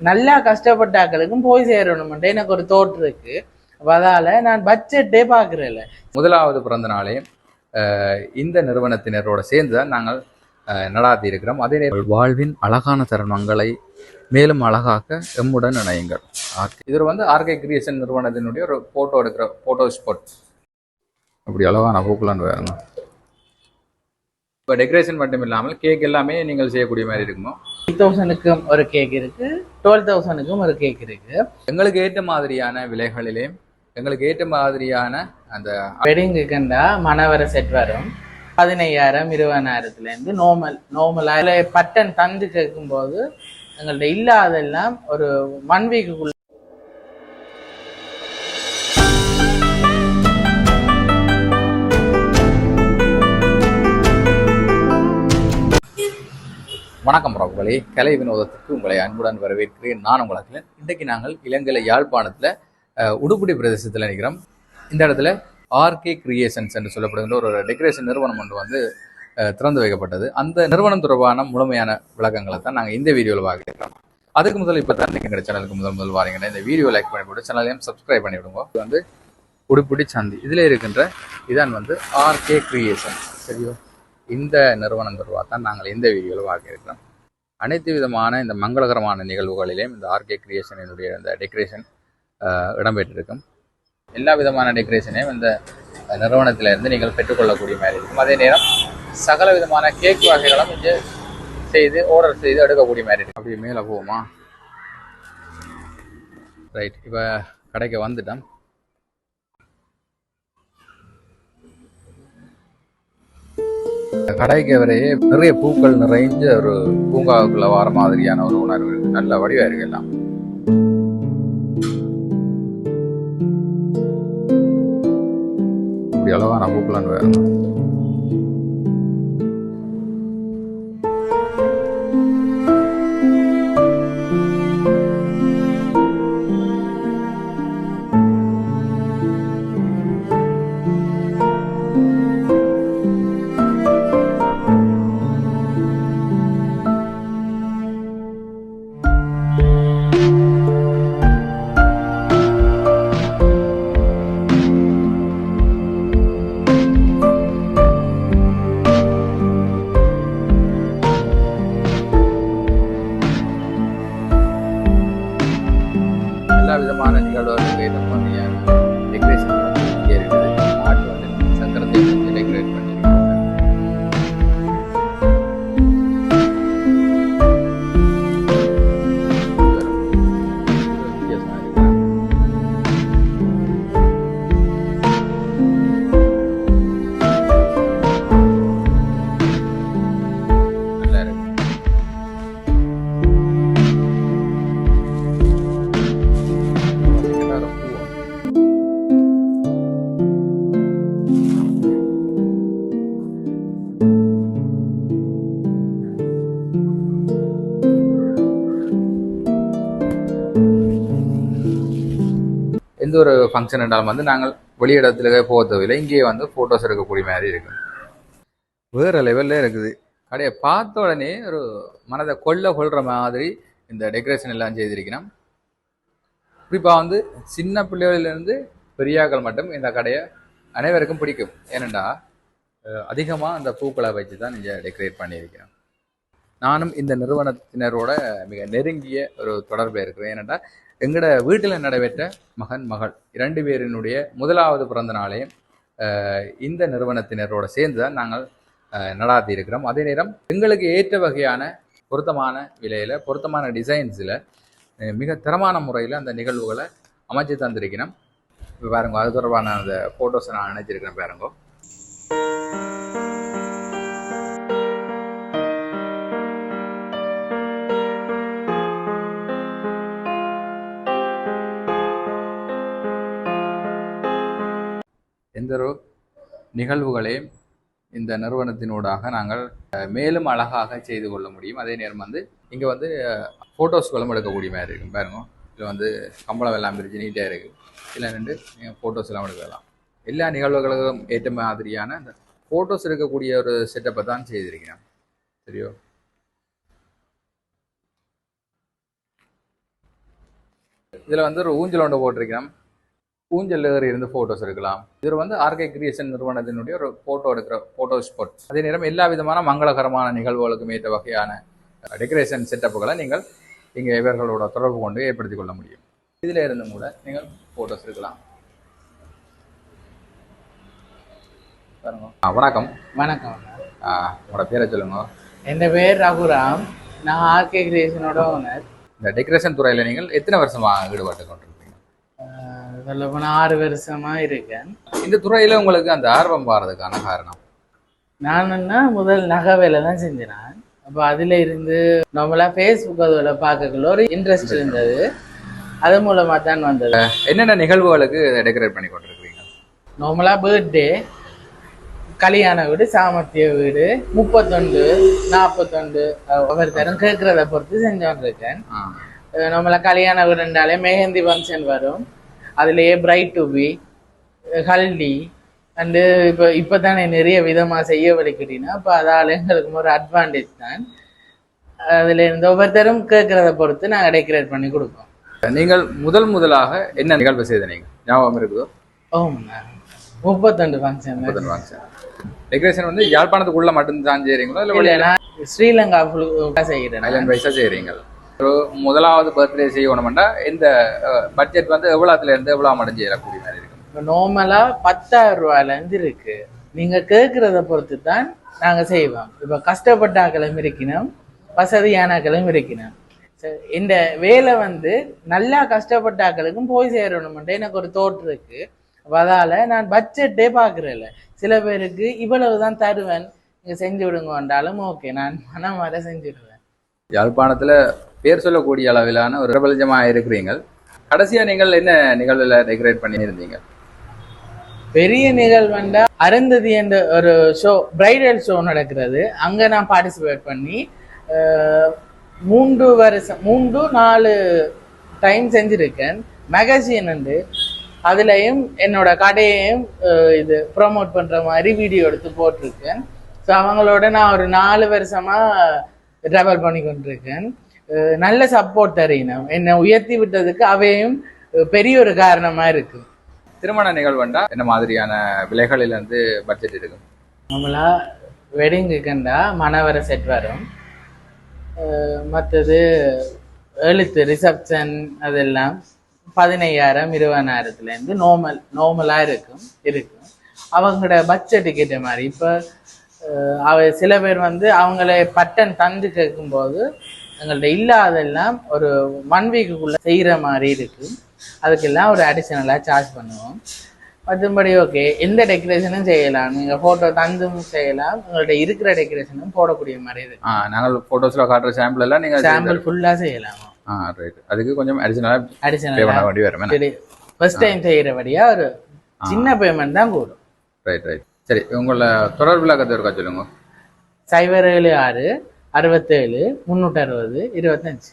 நல்லா கஷ்டப்பட்டாக்களுக்கும் போய் சேரணும்ன்ற எனக்கு ஒரு தோற்று இருக்கு. அதால நான் பட்ஜெட்டே பார்க்குறேன்ல முதலாவது பிறந்த நாளே இந்த நிறுவனத்தினரோட சேர்ந்து தான் நாங்கள் நடாத்தி இருக்கிறோம் அதே நேரம் வாழ்வின் அழகான தருணங்களை மேலும் அழகாக்க எம்முடன் இணையுங்கள். இதில் இது வந்து ஆர்கே கிரியேஷன் நிறுவனத்தினுடைய ஒரு ஃபோட்டோ எடுக்கிற ஃபோட்டோ ஸ்பாட் அப்படி அழகான பூக்களான்னு வேணும் இப்போ டெக்கரேஷன் மட்டும் இல்லாமல் கேக் எல்லாமே நீங்கள் செய்யக்கூடிய மாதிரி இருக்குமோ? எயிட் தௌசண்ட்க்கும் ஒரு கேக் இருக்கு. டுவெல் தௌசண்ட்க்கும் ஒரு கேக் இருக்கு. எங்களுக்கு ஏற்ற மாதிரியான விலைகளிலே எங்களுக்கு ஏற்ற மாதிரியான அந்த வெட்டிங்குக்குண்டா மணவர செட் வரும். பதினையாயிரம் இருபதாயிரத்துல இருந்து நார்மல் நார்மல் அதில் பட்டன் தந்து கேட்கும்போது எங்கள்ட்ட இல்லாதெல்லாம் ஒரு ஒன் வீக்குள்ள வணக்கம் பிரபுகளே கலை வினோதத்திற்கு உங்களை அன்புடன் வரவேற்கிறேன். நான் உங்களுக்கு இன்றைக்கு நாங்கள் இலங்கை யாழ்ப்பாணத்தில் அஹ், உடுப்புடி பிரதேசத்தில் நிற்கிறோம். இந்த இடத்துல ஆர்கே கிரியேஷன்ஸ் என்று சொல்லப்படுகின்ற ஒரு டெக்கரேஷன் நிறுவனம் ஒன்று வந்து திறந்து வைக்கப்பட்டது. அந்த நிறுவனம் தொடர்பான முழுமையான விளக்கங்களை தான் நாங்கள் இந்த வீடியோவில் பார்க்கிறோம். அதுக்கு முதல் இப்போ தான் எங்கள் சேனலுக்கு முதல் முதல் வாரீங்கன்னா இந்த வீடியோ லைக் பண்ணி போட்டு சேனலையும் சப்ஸ்கிரைப் பண்ணி விடுங்க இது வந்து உடுப்புடி சந்தி. இதில் இருக்கின்ற இதான் வந்து ஆர்கே கிரியேஷன் சரியோ? இந்த நிறுவனம் தொடர்பாக தான் நாங்கள் இந்த வீடியோவில் பார்க்க இருக்கிறோம். அனைத்து விதமான இந்த மங்களகரமான நிகழ்வுகளிலேயும் இந்த ஆர்கே கிரியேஷனினுடைய இந்த டெக்கரேஷன் இடம்பெற்றிருக்கும். எல்லா விதமான டெக்கரேஷனையும் இந்த நிறுவனத்திலிருந்து நீங்கள் பெற்றுக்கொள்ளக்கூடிய மாதிரி இருக்கும். அதே நேரம் சகல விதமான கேக் வகைகளும் இங்கே செய்து ஆர்டர் செய்து எடுக்கக்கூடிய மாதிரி இருக்கும். அப்படி மேலே போவோமா? ரைட் இப்போ கடைக்கு வந்துட்டோம். கடைக்கு வரையே நிறைய பூக்கள் நிறைஞ்ச ஒரு பூங்காவுக்குள்ள வர மாதிரியான ஒரு உணர்வு. நல்ல வடிவா இருக்கு எல்லாம். இப்படி அளவான பூக்களான்னு வேற எல்லா விதமான நிகழ்வுகளுக்கு எந்த ஒரு ஃபங்க்ஷன் என்றாலும் வந்து நாங்கள் வெளியிடத்துல போக தேவையில்லை இங்கேயே வந்து ஃபோட்டோஸ் எடுக்கக்கூடிய மாதிரி இருக்கு வேற லெவலில் இருக்குது. கடையை பார்த்த உடனே ஒரு மனதை கொள்ள கொள்கிற மாதிரி இந்த டெக்கரேஷன் எல்லாம் செய்திருக்கிறோம். குறிப்பாக வந்து சின்ன பிள்ளைகளிலிருந்து பெரியாக்கள் மட்டும் இந்த கடையை அனைவருக்கும் பிடிக்கும். ஏனெண்டா அதிகமாக அந்த பூக்களை வச்சு தான் நீங்கள் டெக்கரேட் பண்ணியிருக்கிறோம். நானும் இந்த நிறுவனத்தினரோட மிக நெருங்கிய ஒரு தொடர்பில் இருக்கிறேன். ஏனென்றால் எங்களோட வீட்டில் நடைபெற்ற மகன் மகள் இரண்டு பேரினுடைய முதலாவது பிறந்த நாளே இந்த நிறுவனத்தினரோட சேர்ந்து தான் நாங்கள் நடாத்தி இருக்கிறோம். அதே நேரம் எங்களுக்கு ஏற்ற வகையான பொருத்தமான விலையில் பொருத்தமான டிசைன்ஸில் மிக தரமான முறையில் அந்த நிகழ்வுகளை அமைச்சு தந்திருக்கிறோம். இப்போ பாருங்க அது தொடர்பான அந்த ஃபோட்டோஸை நான் நினைச்சிருக்கிறேன் பாருங்க. எந்த நிகழ்வுகளையும் இந்த நிறுவனத்தினூடாக நாங்கள் மேலும் அழகாக செய்து கொள்ள முடியும். அதே நேரம் வந்து இங்கே வந்து ஃபோட்டோஸ்களும் எடுக்கக்கூடிய மாதிரி இருக்கும். பாருங்க. இதில் வந்து கம்பளம் எல்லாம் பிரிச்சு நீட்டாக இருக்குது இதில் நின்று நீங்கள் ஃபோட்டோஸ் எல்லாம் எடுக்கலாம். எல்லா நிகழ்வுகளுக்கும் ஏற்ற மாதிரியான அந்த ஃபோட்டோஸ் எடுக்கக்கூடிய ஒரு செட்டப்பை தான் செய்திருக்கிறேன். சரியோ? இதில் வந்து ஒரு ஊஞ்சல் ஒன்று போட்டிருக்கிறோம் ஊஞ்சல் ஏறி இருந்து ஃபோட்டோஸ் எடுக்கலாம். இது வந்து ஆர்கே கிரியேஷன் நிறுவனத்தினுடைய ஒரு ஃபோட்டோ எடுக்கிற ஃபோட்டோ ஸ்பாட் அதே நேரம் எல்லா விதமான மங்களகரமான நிகழ்வுகளுக்கும் ஏற்ற வகையான டெக்கரேஷன் செட்டப்புகளை நீங்கள் இங்கே இவர்களோட தொடர்பு கொண்டு ஏற்படுத்திக் கொள்ள முடியும். இதில் இருந்தும் கூட நீங்கள் ஃபோட்டோஸ் எடுக்கலாம். வணக்கம். வணக்கம். உங்களோட பேரை சொல்லுங்க. என் பேர் ரகுராம். நான் ஆர்கே கிரியேஷனோட ஓனர் இந்த டெக்கரேஷன் துறையில் நீங்கள் எத்தனை வருஷமாக ஈடுபட்டு கொண்டிருக்கீங்க சொல்ல போனால் ஆறு வருஷமா இருக்கேன். இந்த துறையில் உங்களுக்கு அந்த ஆர்வம் வர்றதுக்கான காரணம்? நான் என்ன முதல் நகை வேலை தான் செஞ்சேன் அப்போ அதில் இருந்து நம்மளா ஃபேஸ்புக் அதில் பார்க்கக்குள்ள ஒரு இன்ட்ரெஸ்ட் இருந்தது. அது மூலமாக தான் வந்தது. என்னென்ன நிகழ்வுகளுக்கு டெக்கரேட் பண்ணி கொண்டிருக்கிறீங்க? நார்மலாக பர்த்டே கல்யாண வீடு சாமர்த்திய வீடு முப்பத்தொண்டு நாற்பத்தொண்டு ஒவ்வொருத்தரும் கேட்குறத பொறுத்து செஞ்சோன்றிருக்கேன் ஆ. நம்மள கல்யாண வீடுண்டாலே மெஹந்தி ஃபங்க்ஷன் வரும். அதுலயே bride to be haldi and இப்போ இப்போ தானே நிறைய விதமாக செய்ய வலிக்கிட்டீங்கன்னா அப்போ அதால் எங்களுக்கு ஒரு அட்வான்டேஜ் தான். அதில் இருந்து ஒவ்வொருத்தரும் கேட்குறத பொறுத்து நாங்கள் டெக்கரேட் பண்ணி கொடுப்போம். நீங்கள் முதல் முதலாக என்ன நிகழ்வு செய்த நீங்க ஞாபகம் இருக்குதோ? ஓம்ண்ணா முப்பத்தொண்டு ஃபங்க்ஷன் முப்பத்தொன்று வாங்க டெக்கரேஷன் வந்து யாழ்ப்பாணத்துக்குள்ள மட்டும் தான் செய்றீங்களா? இல்லை ஸ்ரீலங்கா ஃபுல்லாக செய்கிறேன். ஐலண்ட் வைஸாக செய்கிறீங்க ஒரு முதலாவது பர்த்டே செய்யணும்னா இந்த பட்ஜெட் வந்து எவ்வளோத்துல இருந்து எவ்வளோ மடஞ்சு ஏறக்கூடிய மாதிரி இருக்கும் இப்போ நார்மலாக பத்தாயிரம் ரூபாயிலேருந்து இருக்கு. நீங்கள் கேட்குறத பொறுத்து தான் நாங்கள் செய்வோம். இப்போ கஷ்டப்பட்ட ஆக்களும் இருக்கணும் வசதியான ஆக்களும் இருக்கணும் இந்த வேலை வந்து நல்லா கஷ்டப்பட்ட ஆக்களுக்கும் போய் சேரணும்ன்ற எனக்கு ஒரு தோற்று இருக்கு. அதால நான் பட்ஜெட்டே பார்க்குறேன்ல சில பேருக்கு இவ்வளவு தான் தருவேன் நீங்கள் செஞ்சு விடுங்க வந்தாலும் ஓகே நான் மனம் வர செஞ்சுடுவேன். யாழ்ப்பாணத்துல பேர் சொல்லக்கூடிய அளவிலான ஒரு பிரபலஜமாக இருக்கிறீங்க கடைசியா நீங்கள் என்ன நிகழ்வுல டெக்கரேட் பண்ணியிருந்தீங்க? பெரிய நிகழ்வுண்டா அருந்ததி என்ற ஒரு ஷோ பிரைடல் ஷோ நடக்கிறது. அங்க நான் பார்ட்டிசிபேட் பண்ணி மூன்று வருஷம் மூன்று நாலு டைம் செஞ்சுருக்கேன். மேகசின் உண்டு. அதுலேயும் என்னோட கடையையும் இது ப்ரோமோட் பண்ற மாதிரி வீடியோ எடுத்து போட்டிருக்கேன். ஸோ அவங்களோட நான் ஒரு நாலு வருஷமா ட்ராவல் பண்ணி கொண்டிருக்கேன். நல்ல சப்போர்ட் தரீனம் என்னை உயர்த்தி விட்டதுக்கு அவையும் பெரிய ஒரு காரணமா இருக்கு. திருமண நிகழ்வுண்டா? என்ன மாதிரியான விலைகளில் இருந்து பட்ஜெட் இருக்கும் நம்மளா வெட்டிங்கு கண்டா மணவர செட் வரும். மற்றது எழுத்து ரிசப்ஷன் அதெல்லாம் பதினையாயிரம் இருபதாயிரத்துலேருந்து நார்மல் நார்மலாக இருக்கும் இருக்கும். அவங்களோட பட்ஜெட்டுக்கு ஏற்ற மாதிரி. இப்போ சில பேர் வந்து அவங்கள பட்டன் தந்து கேட்கும்போது எங்கள்ட்ட இல்லாதெல்லாம் ஒரு ஒன் வீக்குக்குள்ளே செய்கிற மாதிரி இருக்குது அதுக்கெல்லாம் ஒரு அடிஷ்னலாக சார்ஜ் பண்ணுவோம். மற்றபடி ஓகே எந்த டெக்கரேஷனும் செய்யலாம். நீங்கள் ஃபோட்டோ தந்தும் செய்யலாம். உங்கள்ட்ட இருக்கிற டெக்கரேஷனும் போடக்கூடிய மாதிரி இருக்கு. ஆ நாங்கள் ஃபோட்டோஸ்ல காட்டுற சாம்பிள் எல்லாம் நீங்க சாம்பிள் ஃபுல்லாக செய்யலாம். ஆ ரைட் அதுக்கு கொஞ்சம் அடிஷனலாக பே அடிஷ்னலாக பண்ண வேண்டி வரும் ஃபர்ஸ்ட் டைம் செய்கிறபடியா ஒரு சின்ன பேமெண்ட் தான் கூடும். ரைட் ரைட் சரி உங்களோட தொடர்பு விளக்கத்தை இருக்கா சொல்லுங்க. சைபர் ஏழு ஆறு அறுபத்தேழு முந்நூற்றி அறுபது இருபத்தஞ்சு.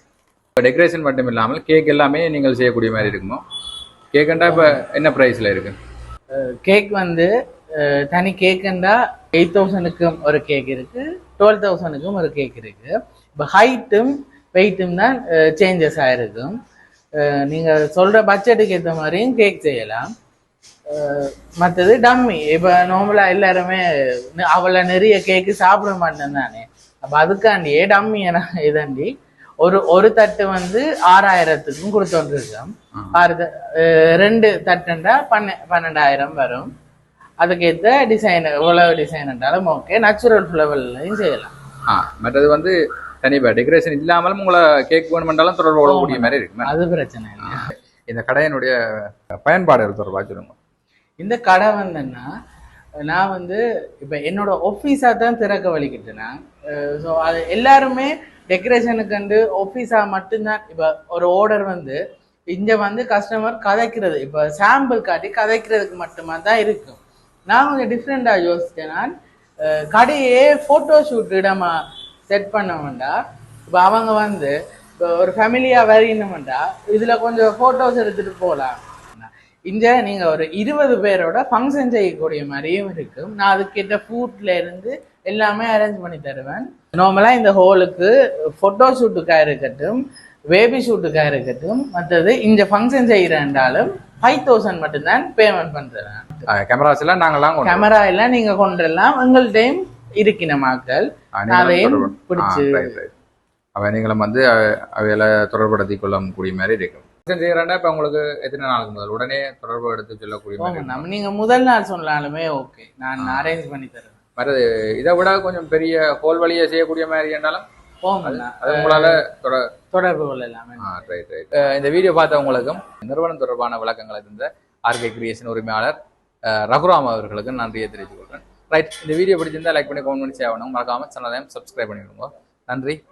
இப்போ டெக்கரேஷன் மட்டும் இல்லாமல் கேக் எல்லாமே நீங்கள் செய்யக்கூடிய மாதிரி இருக்குமோ? கேக்குண்டா இப்போ என்ன ப்ரைஸில் இருக்கு? கேக் வந்து தனி கேக்குண்டா எயிட் தௌசண்ட்க்கும் ஒரு கேக் இருக்கு டுவெல் தௌசண்ட்க்கும் ஒரு கேக் இருக்கு. இப்போ ஹைட்டும் வெயிட்டும் தான் சேஞ்சஸ் ஆயிருக்கும். அஹ், நீங்க சொல்ற பட்ஜெட்டுக்கு ஏற்ற மாதிரியும் கேக் செய்யலாம். மற்றது டம்மி. இப்போ நார்மலாக எல்லாருமே அவ்வளோ நிறைய கேக்கு சாப்பிட மாட்டேன் தானே அப்போ அதுக்காண்டியே டம்மி நான் இதாண்டி ஒரு ஒரு தட்டு வந்து ஆறாயிரத்துக்கும் கொடுத்தோன்றிருக்கோம் ஆறு ரெண்டு தட்டுண்டா பன்ன பன்னெண்டாயிரம் வரும். அதுக்கேற்ற டிசைன் எவ்வளவு டிசைன் இருந்தாலும் ஓகே நேச்சுரல் ஃப்ளவர்லையும் செய்யலாம். ஆ மற்றது வந்து கண்டிப்பா டெக்கரேஷன் இல்லாமலும் உங்களை கேக் வேணுமென்றாலும் தொடர்பு கொள்ளக்கூடிய மாதிரி இருக்கு அது பிரச்சனை இல்லை. இந்த கடையினுடைய பயன்பாடுகள் தொடர்பாக சொல்லுங்க இந்த கடை வந்துன்னா நான் வந்து இப்போ என்னோட ஆஃபீஸாக தான் திறக்க வழிக்கிட்டேன்னா ஸோ அது எல்லாருமே டெக்கரேஷனுக்கு வந்து ஆஃபீஸாக மட்டும்தான். இப்போ ஒரு ஆர்டர் வந்து இங்கே வந்து கஸ்டமர் கதைக்கிறது இப்போ சாம்பிள் காட்டி கதைக்கிறதுக்கு மட்டுமா தான் இருக்கும். நான் கொஞ்சம் டிஃப்ரெண்ட்டாக யோசித்தேன் நான் கடையே ஃபோட்டோ ஷூட் இடமா செட் பண்ண வேண்டாம். இப்போ அவங்க வந்து இப்போ ஒரு ஃபேமிலியாக வரணுமெண்டா இதில் கொஞ்சம் ஃபோட்டோஸ் எடுத்துகிட்டு போகலாம் இங்க நீங்க ஒரு இருபது பேரோட ஃபங்க்ஷன் செய்யக்கூடிய மாதிரியும் இருக்கும் நான் அதுக்கேற்ற ஃபுட்ல இருந்து எல்லாமே அரேஞ்ச் பண்ணி தருவேன். நார்மலா இந்த ஹோலுக்கு ஃபோட்டோ ஷூட்டுக்காக இருக்கட்டும் பேபி ஷூட்டுக்காக இருக்கட்டும் மற்றது இந்த ஃபங்க்ஷன் செய்கிறேன்றாலும் ஃபைவ் தௌசண்ட் மட்டும்தான் பேமெண்ட் பண்ணுறேன் கேமராஸ் எல்லாம் நாங்களாம் கொண்டு கேமரா எல்லாம் நீங்க கொண்டுலாம் உங்கள்டையும் இருக்கின மக்கள். அதையும் பிடிச்சு. அவ நீங்களும் வந்து அ- அவைகளை தொடர்படுத்திக் கொள்ளக்கூடிய மாதிரி இருக்கும். செய்யறேன்னா இப்ப உங்களுக்கு எத்தனை நாளுக்கு முதல்? உடனே தொடர்பு எடுத்து சொல்லக்கூடிய மாதிரி நீங்க முதல் நாள் சொன்னாலுமே ஓகே. நான் அரேஞ்ச் பண்ணி தருவேன். மற்றது இதை விட கொஞ்சம் பெரிய ஹோல் வழியை செய்யக்கூடிய மாதிரி போங்க அது உங்களால தொட- தொடர்பு கொள்ளலாமே. right. அஹ் இந்த வீடியோ பார்த்தவங்களுக்கும் நிறுவனம் தொடர்பான விளக்கங்களை தந்த ஆர்கே கிரியேஷன் உரிமையாளர் ரகுராம் அவர்களுக்கு நன்றியை தெரிவித்துக் கொள்கிறேன். ரைட் இந்த வீடியோ பிடிச்சிருந்தா லைக் பண்ணி கமெண்ட் பண்ணி சேவ் பண்ணுங்க மறக்காம சேனலையும் சப்ஸ்கிரைப் பண்ணிவிடுங்க நன்றி.